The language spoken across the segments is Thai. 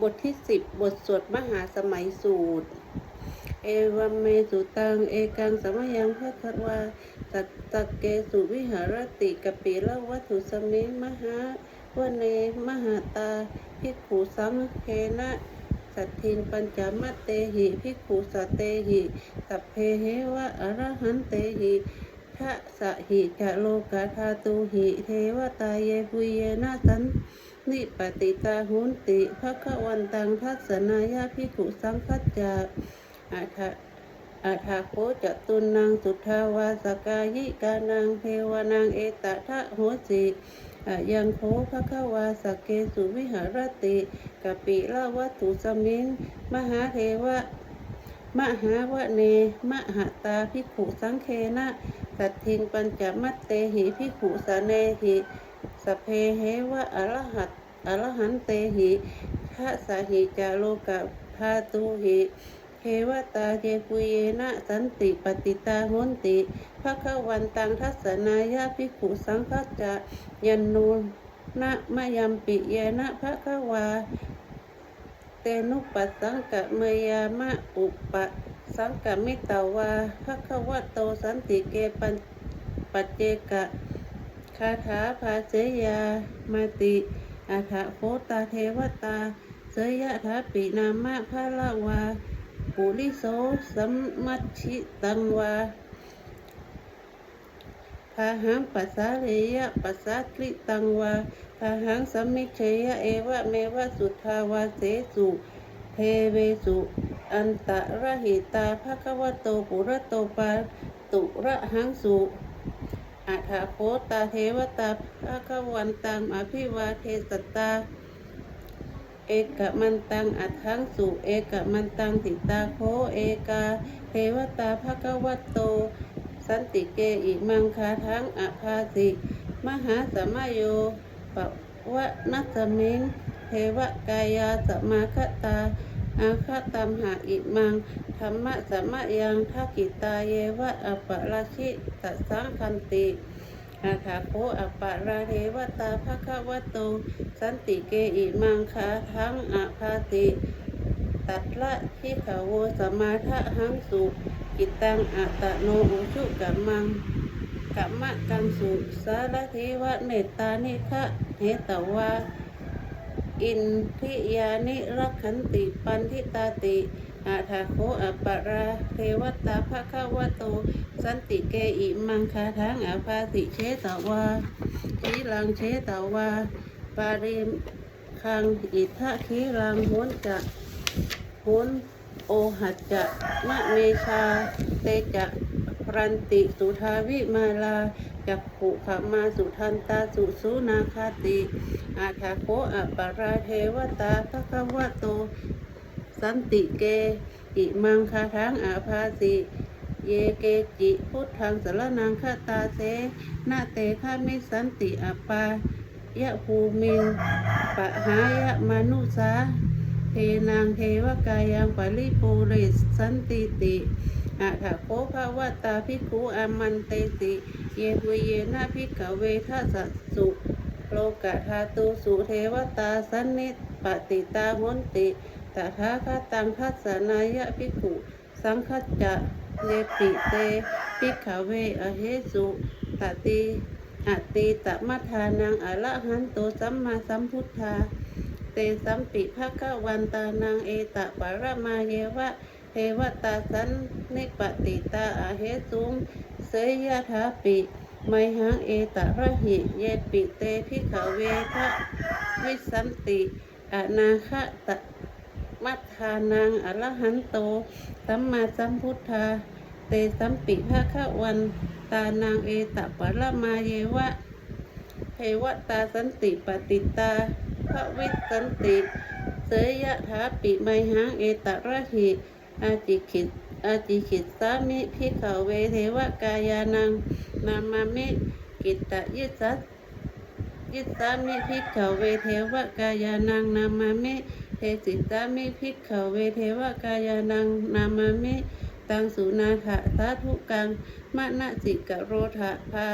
บทที่สิบบทสวดมหาสมัยสูตร เอวัมเมสุตัง เอกังสมยังพระคัวาตัตตะเกสุวิหารติกปิละวัตถุสมิมหาวเนมหาตาภิกขุสังเคนะสัตถินปัญจมัตเตหิภิกขุสเตหิสัพเพเหวะอรหันเตหิทะสหิจะโลกาธาตุหิ เทวตาเยปุเยนะสัน นิปติตาหุนติภะคะวันตังทัศนายาภิกขุสังคัจจาอาทะอาทาโคจตุนังสุทธาวาสกายิกานังเทวานังเอตทะโหสิอะยังโคภะคะวาสกเกสุวิหารติกปิละวัตถุสมิงมหาเทวะมหาวะเนมหาตาภิขุสังเคนะสัตทิงปัญจมัตเตหิภิขุสเนหิสเพเหวะอรหัต อรหันเตหิทะสาหิจาโลกะพาตุหิเทวตาเจปุเยนะสันติปฏิตาโหนติภะควันตังทัศนายาภิกขุสังฆจะยันนูนะมะยัมปิเยนะภะควา เตนุปัสสังกะเมยามะอุปะสังกะมิตาวาภะคะวะโตสันติเกปัญปัจเจกะคาถาภาเสยามาติ อาถาโคตาเทวตา เสยะถาปินามะพะละวา ปุริโสสัมมัชิตังวาพาหังปัสสาเรยะปัสสาคลิตังวาพาหังสัมมิเชยะเอวะเมวะสุทธาวาเสสุเทเวสุอันตะระหิตาภะคะวะโตปุระโตปาตุระหังสุ อัฐาโคตาเทวตาภะควันตังอภิวาเทสตา เอกมันตังอัฏฐังสุเอกมันตังติตาโคเอกา เทวตาภะคะวะโต สันติเกอิมังคาทังอภาสิ มหาสมโยปวะนัสมิงเทวกายาสมาคตา อาคตัมหาอิมังธรรมะสมยังทักกิตาเยวะอัปปะราชิตสังคันติอาคาโคอัปปะราเทวตาภะคะวะโตสันติเกอิมังคาทั้งอภาติ ตัดละทิขาวโวสมาทะหังสุกิตังอัตโนอุชุกัมมังกัมมะกังสุสารเทวะเนตตานิคะเหตวา อินทิยานิรักขันติปันทิตาติอาทาโคอัปปะราเทวตาภะคะวะโต สันติเกอิมังคาทังอาภาติเชตวาทีลังเชตวา ปาริมคังอิทะคีรังโหนจะโหนโอหัจจะมะเมชา เตจะพรันติสุทาวิมาลา จักขุขมาสุทันตาสุสุนาคาติ อาทาโคอัปปาราเทวตาภะคะวะโต สันติเก อิมังคาทังอาภาสิเยเกจิพุทธังสรนังคาตาเสนาเตฆามิสันติอัปปายะภูมินปะหายะมนุสาเทนางเทวกายังปริปูริสสันติติอาถโคภาวตาภิกขุอามันเตติ เยหุเยนะภิกเวทัสสุโลกธาตุสุเทวตาสันนิปติตาหุนติตถาคตังทัสนายะภิกุสังคัจะเยปิเตภิกเวอเหสุตติอติตมัทานังอรหันโตสัมมาสัมพุทธา เตสัมปิภะคะวันตานังเอตะปะระมาเยวะเทวตาสันนิปติตาอาเหสุง สยยะถาปิไมหังเอตะระหิ เยปิเตพิขเวทะวิสันติอนาคตะมัทธานังอรหันโต สัมมาสัมพุทธา เตสัมปิภะคะวันตานังเอตะปะระมาเยวะเทวตาสันติปฏิตาพระวิสันติ เสยยะถาปิไมหังเอตระหิอาจิขิต อาจิขิตสามิพิขเวเทวกายานังนามามิกิตตยิสัสยิสามิพิขเวเทวกายานังนามามิเทสิสามิพิขเวเทวกายานังนามามิตังสุนาถะสาธุกังมะนะสิกะโรธะพา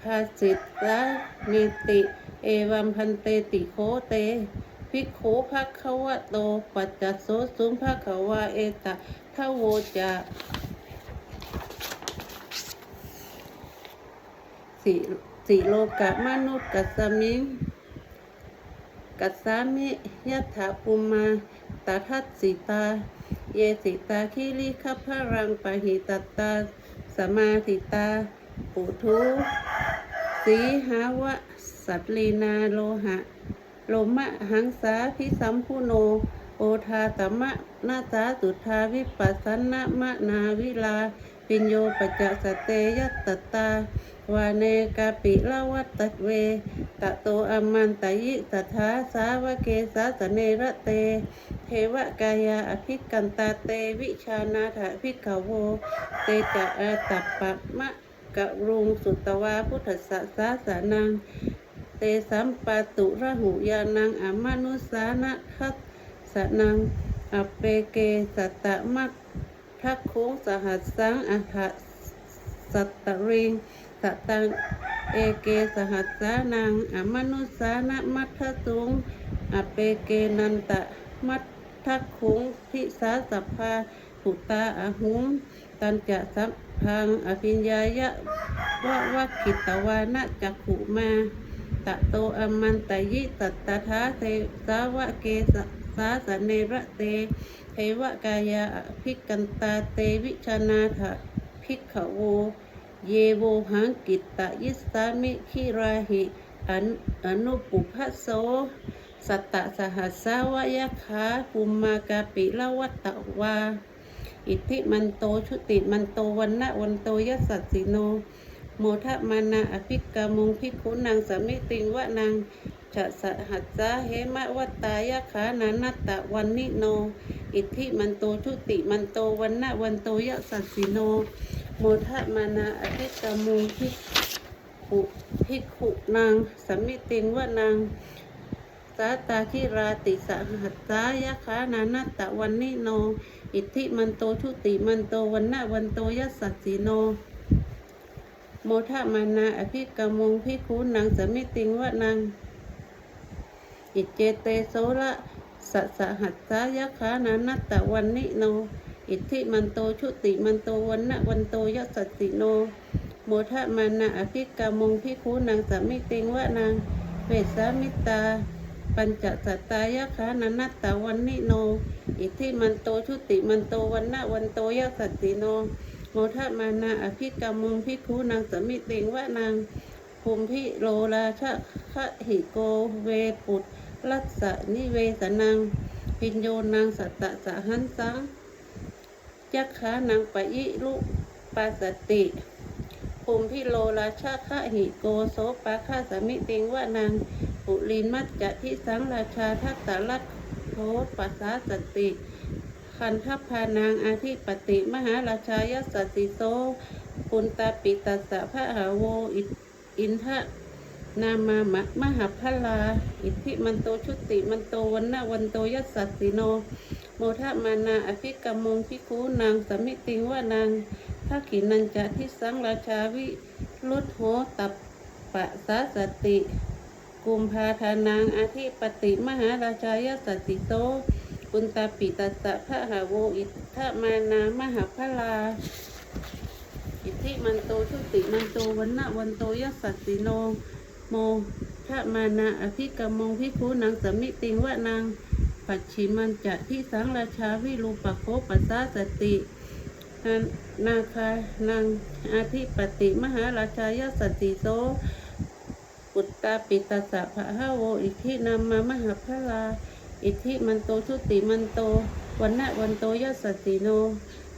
ภาสิตาเมติ เอวัมพันเตติโคเต ภิกขุภะคะวะโต ปัจจโสสุภะคะวะเอตะ ทะโวจะสิสิโลกะมนุษย์กัสสมิงกัสสามิยัตถาปุมาตทัสสิตา เยสิตาคิริขพะรังปะหิตตาสมาธิตา ปุทุสีหาวะ สัตลีนาโลหะ โลมะหังสาพิสัมพุโน โอทาตมะนาสาสุทาวิปัสสนะมะนาวิลา ปิญโยปัจจสเตยัตตตาวาเนกาปิละวัตเว ตะโตอมันตยิสัทธาสาวเกสาสเนระเต เทวกายาอภิกันตาเตวิชานาถภิกขโว เตจะอาตัปปะมะกะรุงสุตวาพุทธสสาสานัง เตสัมปะตุระหุยานังอมนุสานะทัส สะนังอเปเกสัตตะมักทักคุงสหัสสังอัฐสัตตริงสัตตังเอเกสหัสสานังอมนุสานะมัทสุงอเปเกนันตะมัททักคุงทิสาสัพพาหุตาอหุงตันจะสัพพังอภิญญายะวะวะกิตวานะจักขุมาตะโตอมันตยิตัตตถาเทสาวะเกส สาสเนระเตเทวกายาภิกันตาเตวิชนาถะภิกขโว เยโวหังกิตตยิสามิคิราหิอนุอนุปุพโสสัตตะสหัสสาวยขาภูมากาปิละวัตตวา อิทธิมันโตชุติมันโตวันนะวันโตยสสัสสิโน โมทะมานาอภิกามุงพิคุนางสมิติงวะนาง ฉะสหัสสาเหมะวัตตายะขานานัตตะวันนิโน อิทธิมันโตชุติมันโตวันนะวันโตยสัสสิโน โมทะมานาอภิกามุงพิขุพิขุนางสมิติงวะนางสาตาคิราติสหัสสายะขานานัตตะวันนิโน อิทธิมันโตชุติมันโตวันนะวันโตยสัสสิโนโมทะมานาอภิกามงพิคูนังสมิติงวะนัง อิเจเตโสละสัสหัสสายะขานานัตตะวันนิโน อิทธิมันโตชุติมันโตวันนะวันโตยสัสสิโน โมทะมานาอภิกามงพิคูนังสมิติงวะนังเวสามิตา ปัญจสัตตายะขานานัตตะวันนิโน อิทธิมันโตชุติมันโตวันนะวันโตยสัสสิโน โมทะมานาอภิกรรมงพิคูนางสมิติงวะนางภูมิพิโรราชะคะหิโกเวปุต รัสสะนิเวสนังพิญโยนางสัตตะสหันสังยักขานางปะยิลุปัสสติภูมิพิโลราชาคะหิโกโสปะฆาสมิติงวะนางปุลินมัจจะทิสังราชาทัตตะลักโทปัสสาสติคันทัพพานางอาทิปติมหาราชายสัสสิโซปุณตาปิตัสสะพระหาโวอิอินทะ นามามะมหาพลา อิทธิมันโตชุติมันโตวันนะวันโตยัสสัสสิโน โมทะมานาอภิกรรมงพิคูนางสมิติงว่านางภาขินันจะทิสังราชาวิรุตโหตับปะสาสติกุมภาธานางอาทิปติมหาราชายสัสสิโตปุณตาปิตัสะพระหาโวอิทธมานามหาพลาอิทธิมันโตชุติมันโตวันนะวันโตยัสสัสสิโน โมทะมานาอภิกรรมงพิคูนางสมิติงวะนางปัจฉิมันจะที่สังราชาวิรูปโคปัสสาสตินาคานางอาทิปติมหาราชายสัสสิโซปุตตาปิตัสสะภะหะโวอิทินามามหาพลา อิทิมันโตชุติมันโตวันนะวันโตยัสสสิโน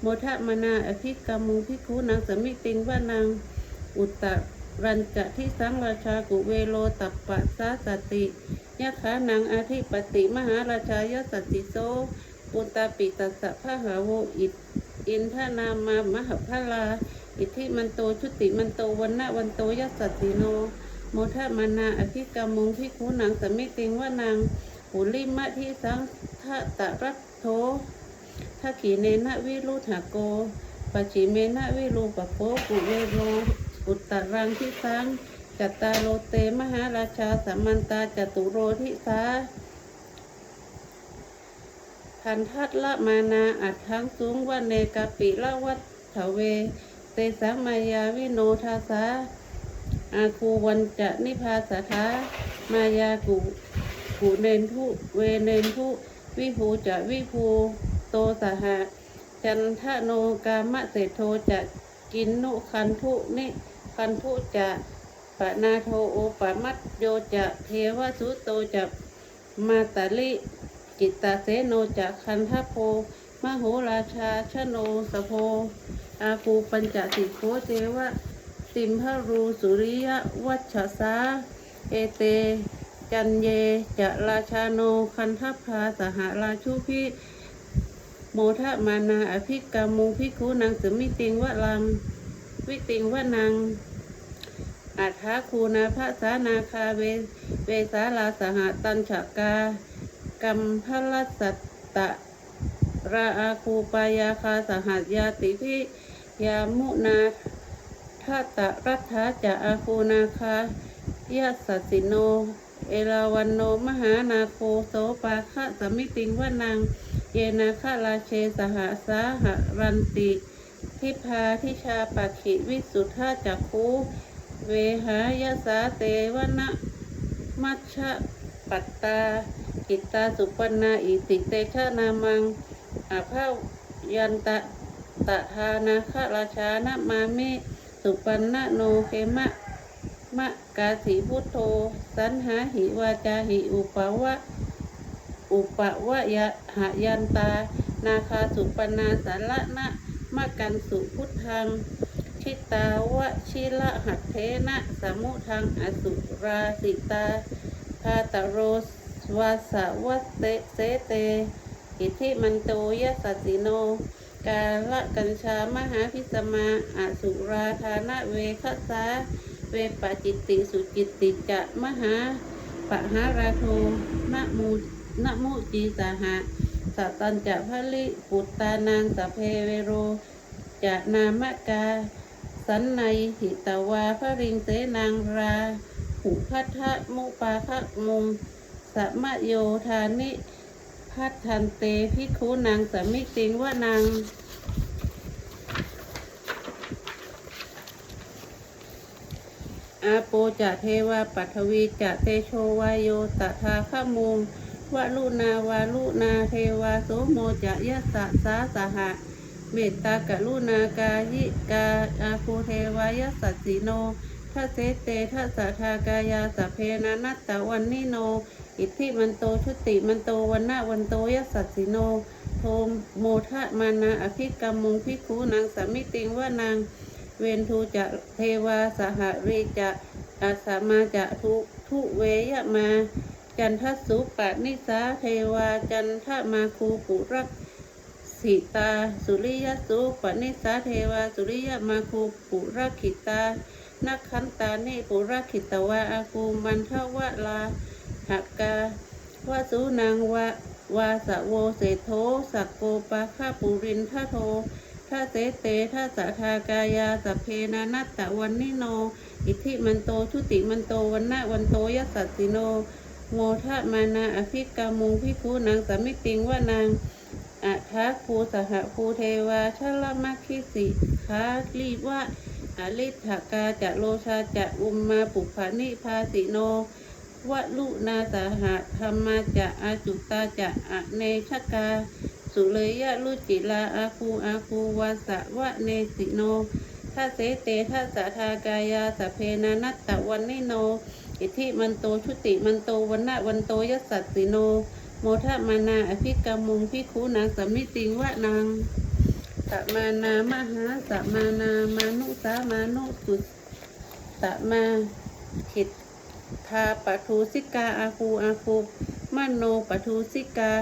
โมทะมนาอภิกรรมุงพิคูนางสมิติงว่านางอุตต รัญจะที่สังราชากุเวโลตัปปะสาสติยะขานางอาทิปติมหาราชายสติโซปุตตาปิตัสสะพะหาโวอิทอินทนามามหาพลา อิทธิมันโตชุติมันโตวันนะวันโตยัสสสิโน โมทะมานาอธิกรรมุงพิคูนางสมิติงว่านางปุลิมะทิสังทะตะรัตโททักขีเนนะวิรุธโกปัจฉิเมนะวิรูปโคกุเวโร อุตตรังทิสังจัตตาโลเตมหาราชาสัมมันตาจตุโรทิสาทันทัตละมานาอัดทั้งสูงว่าเนกาปิละวัฏเถเว เตสามายาวิโนทาสาอาคูวันจะนิพาสถามายากุกุเนนทุเวเนนทุวิภูจะวิภูโตสหะจันทโนกามะเศโทจะ กินนุคันทุ นิคันทุจะปะนาโทโอปะมัตโยจะเทวสุโตจะมาตาลิกิตตาเสโนจะคันทโพมโหราชาชโนสโพอาคูปัญจสิโคเจวะติมพรูสุริยวัชสาเอเต จันเยจะราชาโนคันทพาสหราชุพิ โมทะมานาอภิกรรมุพิคุนังสมิติงวะลัง วิติงวะนังอัฏฐาคูนาภาษานาคาเวเวสาลาสหตัญฉกากัมพลสสตตะราอาคูปายาคาสหัสยาติพิยามุนาทัตะรัฐาจะอาคูนาคายาสสิโน เอราวันโนมหานาโคโสปาคะสมิติงวนัง เยนาคาราเชสหสาหรันติทิพาทิชาปักขิวิสุทธาจักคูเวหายสาเตวนะมัชชะปัตตากิตตาสุปันนาอิติเตชะนามังอาภายันตะตะทานาคราชานะมามิสุปันนะโนเขมะมะกาสีพุทโธ สันหาหิวาจาหิอุปวะ อุปวะยะหายันตา นาคาสุปนาสาระนะมะกันสุพุทธัง ชิตาวะชิละหัตเทนะสมุทังอสุราสิตาพาตโรสวาสวัตเตเสเต อิทิมันโตยะสัสิโน กาละกัญชามหาพิสมาอสุราธานะเวคสาเวปจิตติสุจิตติจะมหาปหาราโทนะมู นะมุจีสหะสัตตัญจะพลิปุตตานางสพเพเวโร จะนามกา สันในหิตวาพระริงเสนางราหุพัทธมุปาคะมุงสัมโยธานิพัทธันเตพิคูนางสมิติงว่านางอาโปจะเทวาปัทวีจะเตโชวายโยตถาคมุง วะลุนาวาลุนาเทวาโสโมจะยะสะสาสหะ เมตตากะลุนากายิกาอาคูเทวายสสสิโนทัเสเตทัสสทากายาสเพนานัตตะวันนิโน อิทธิมันโตชุติมันโตวันนาวันโตยสสสิโน โทมโมทะมานาอภิกรรมุงพิคูนางสามิติงว่านางเวนทูจะเทวาสหรีจะอาสามาจะทุทุเวยมา จันทสุปนิสาเทวาจันทมาคูปุรักสิตา สุริยสุปนิสาเทวา สุริยมาคูปุรักขิตา นักขันตานิปุรักขิตวาอาคูมันทวะลาหกาวาสุนางวาวาสะโวเสโทสักโกปาคาปุรินทโทถ้าเสเตถ้าสะทากายาสพเพนานัตตะวันนิโน อิทิมันโตชุติมันโตวันนาวันโตยสสสิโน โมทะมานาอภิกามุงพิคูนางสามิติงว่านางอัทาภูสหภูเทวาชลมัคคิสิคาลีวะอลิทกาจะโลชาจะอุมมาปุภานิพาสิโนวะลุนาสหธรรมาจะอาจุตาจะอเนชกา สุเลยะลุจิลาอาคูอาคูวาสะวะเนสิโนถ้าเสเตถ้าสะทากายาสพเพนานัตตะวันนิโน อิทธิมันโตชุติมันโตวันนะวันโตยสสัสสิโน โมทะมานาอภิกรรมุงพิคูนางสมิติงวะนางตะมานามหาตะมานามานุสามานุสุตะมาขิตทาปทุสิกาอาคูอาคูมโนปทุสิกา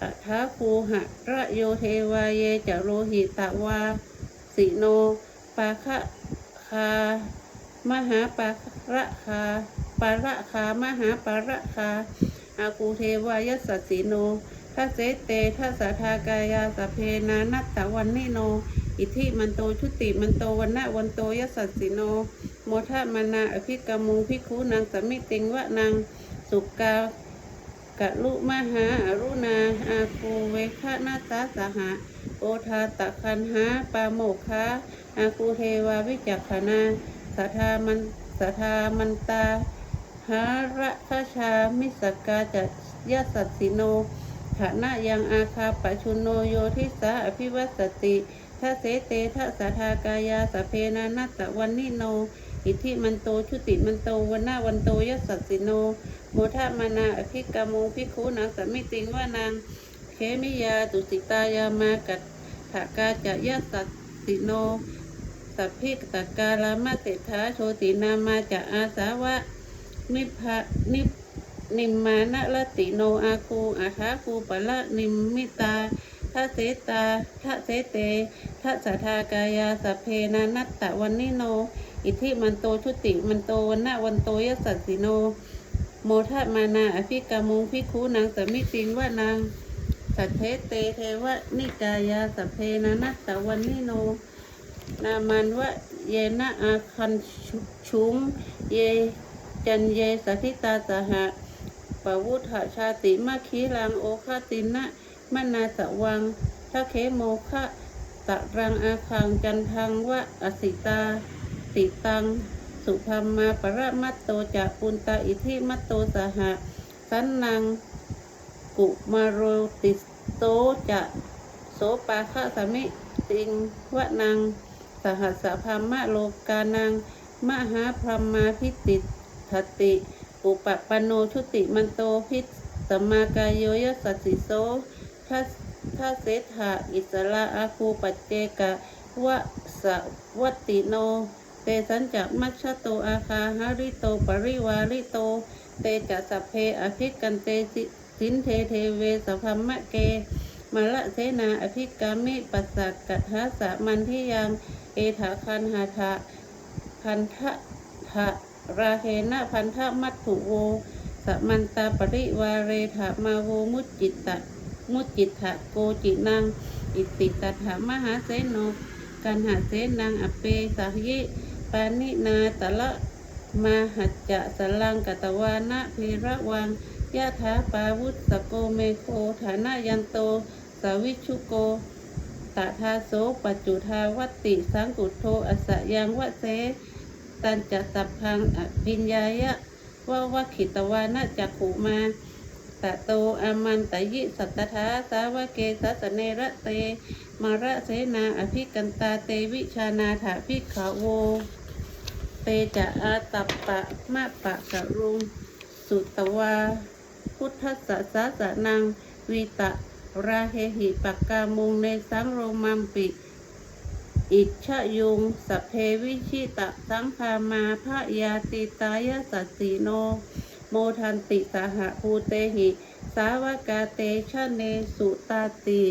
อัทาคูหะระโยเทวาเยจะโลหิตะวาสิโน ปาคะคามหาปา ระคาปาระคามหาปาระคาอากูเทวายสสสิโนทัสเสเตทัสสทากายาสเพนานัตตะวันนิโน อิทิมันโตชุติมันโตวันนะวันโตยสสสิโน โมทะมานาอภิกรรมุงพิคูนางสมิติงวะนางสุกากะลุมหาอรุณาอาอาคูเวคะนาตาสหะโอทาตะคันหาปาโมกคะอาคูเทวาวิจักขณาสัทธามัน สัทธามันตา หาระคชามิสกาจัยสัตสิโนฐานะยังอาคาปชุนโนโยทิสาอภิวัสติทะเสเตทะสัทธากายาสเพนานัตตะวันนิโน อิทธิมันโตชุติมันโตวันนาวันโตยสัตสิโน โมทะมานาอภิกามงพิคูนางสัมมิติงว่านางเคมิยาตุสิตายามากัตถากาจะยสัตสิโน สัพพิกตกาลามาเตถาโชตินามาจะอาสาวะ นิพะนินิมมานะละติโนอาคูอาทาคูปะละนิมมิตาทะเสตาทะเสเตทะสัทธากายาสพเพนานัตตะวันนิโน อิทิมันโตชุติมันโตวันนะวันโตยสัสสิโน โมทะมานาอภิกามุงพิคูนางสมิติงว่านางสัทเทเตเทวะนิกายาสพเพนานัตตะวันนิโน นามันวะเยนะอาคันชุงเยจันเยสถิตาสหะปวุฒชาติมาคีรังโอคาตินะมนาสวังทะเคโมคะตะรังอาคังจันทังวะอสิตาติตัง สุภมมาปรมัตโตจะปุนตาอิทิมัตโตสหะ สันนังกุมาโรติโตจะโสปาคะสมิติงวะนัง สหัสสะพามะโลกานัง มหาพรหมาพิติทติ อุปปโนชุติมันโตพิสมากายโยยสัสสิโสทัสทัเสถาอิสระอาคูปัจเจกะวะสวัตติโน เตสัญจักมัชโตอาคาหาริโตปริวาริโต เตจะสัพเพอภิกันเตสินเทเทเวสพัมมะเกมละเสนาอภิกามิปัสสะกัทหาสะมันทิยัง เอถาคันหาทะพันทะทะราเหนะพันธมัตถุโวสมันตาปริวาเรถามาโวมุจจิตตะมุจจิตถะโกจินัง อิติตถามหาเสโนกันหาเสนังอเปสายิปานินาตะละมาหัจจะสลังกตวานะเพระวังยะถาปาวุตสโกเมโคฐานะยันโตสาวิชุโก ตถาโสปัจจุทาวัตติสังกุโทอสยังวะเสตันจะสัพพังอภิญญายะว่าวะขิตวานะจักขุมาตะโตอามันตยิสัตถาสาวะเกสัสเนระเต มาระเสนาอภิกันตาเตวิชานาถาภิกขโวเตจะอาตัปปะมะปะกะรุง สุตวา พุทธสสะสะนังวีตะ ราเหหิปักกามุงในสังโรมัมปิอิชะยุงสพเพวิชิตะสังคามาพระยาติตายสัสีโน โมทันติสหภูเตหิ สาวกาเตชะเนสุตาติ